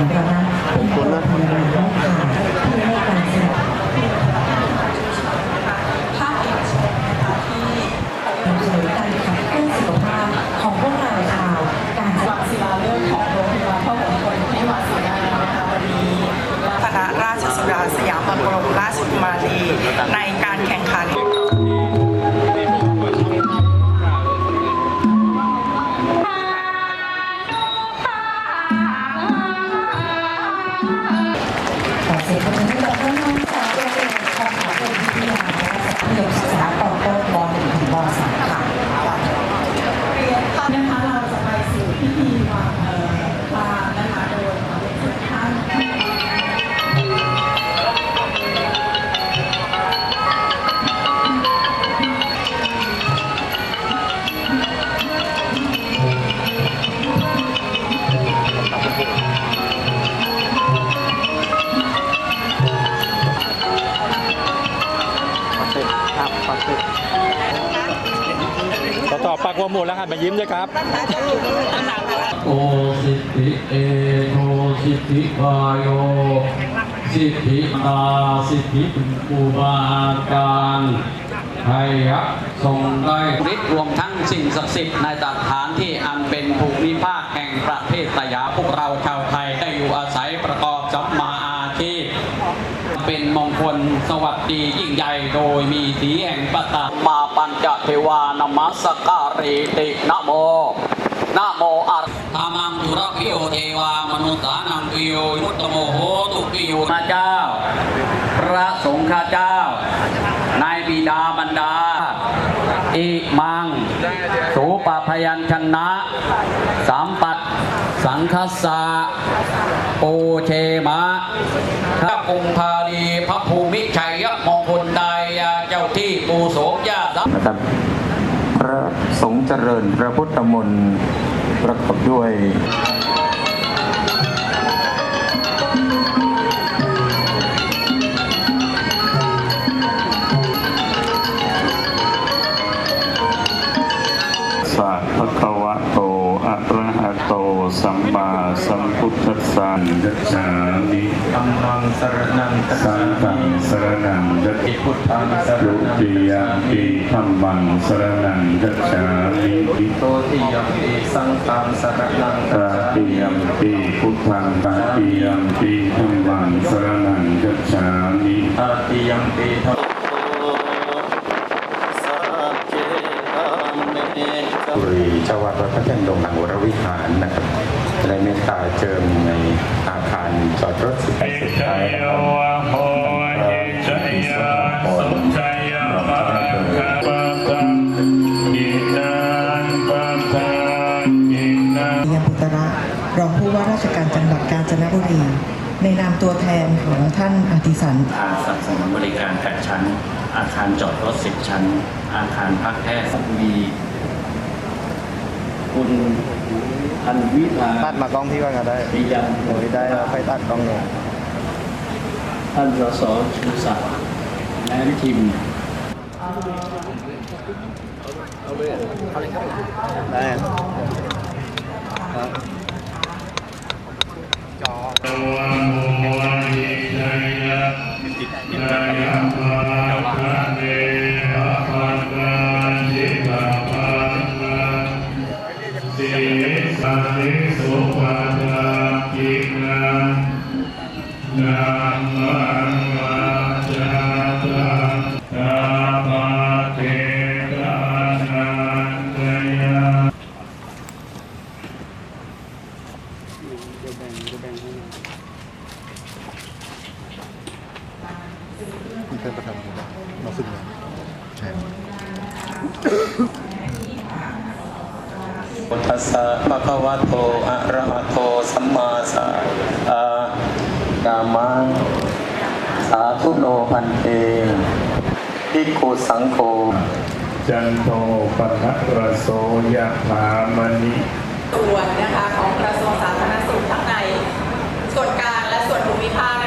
ขอรานะที่ให้ความพายามได้การสนับสนุนภาคชที่ส่งเสริมการขับเคลื่อนสุขภาพของพวกเราชาการศึกษา ศิลาฤกษ์ของโรงพยาบาลพหลพลที่วัดศรีนคะวัลีคณะราชสุดาสยามบรมราชกุมารีน สียง ต่อต่อปักหัวหมุนแล้วหันมายิ้มด้วยครับ โอสิทธิเอโทสิทธิวายโยสิทธินาสิทธิอุบาการให้ยะทรงได้ฤทธิ์รวมทั้งสิ่งศักดิ์สิทธิ์ในสถานที่อันเป็นภูมิภาคแห่งประเทศสยามพวกเราชาวไทยได้อยู่อาศัยประกอบสัมมาอาชีพเป็นมงคลสวัสดียิ่งใหญ่โดยมีสีแห่งประตามาป จเทวานมัสการีตินะโมนะโมอัตตามังตุระพิโยเทวามนุษย์สานังปิโยยุตตโมโหตุปิโยนะเจ้า พระสงฆ์ข้าเจ้านายบิดาบรรดาอิมังสูปะพยัญชนะสามปัดสังคสะโอเชมะพระองพาลีพระภูมิชัยมงคลดาูสมญาตินะครับ พระสงฆ์เจริญพระพุทธมนต์ประกอบด้วยสัพพะควะโตอะระ สัมมาสัมพุทธัสสะยัจฉามิธัมมังสรณังสังฆังสรณังยัจฉิพุทธังสรณังติยมปิธัมมังสรณังยัจฉามิปิโตติยมปิสังฆังสรณังตาติยมปิพุทธังตาติยมปิธัมมังสรณังยัจฉามิตาติยมปิธัม บุรีเจ้าวัดวัดพระแท่นดงหลังวรวิหารนะครับได้เมตตาเจิมในอาคารจอดรถสุดสุดท้ายนะครับยังปุตระรองผู้ว่าราชการจังหวัดกาญจนบุรี ในนามตัวแทนของท่านอาธิสันอาคารสับสนุนบริการ 8 ชั้น อาคารจอดรถ 10 ชั้น อาคารพักแพทย์มี คุณพันวิภาตัดมากล้องพี่ว่าไงได้ปิยังโอ้ยได้แล้วค่อยตัดกล้องลงท่านรสชูศักดิ์แม้นทิมได้ เป็นประธานมาฝึกงานใช่พุทธัสสะภะคะวะโตอะระหะโต สัมมาสัมพุทธัสสะกามังสาธุโนพันเตภิกขุสังโฆจันโทปนัสระโสยะถามณิส่วนนะคะของกระทรวงสาธารณสุขทั้งในส่วนกลาง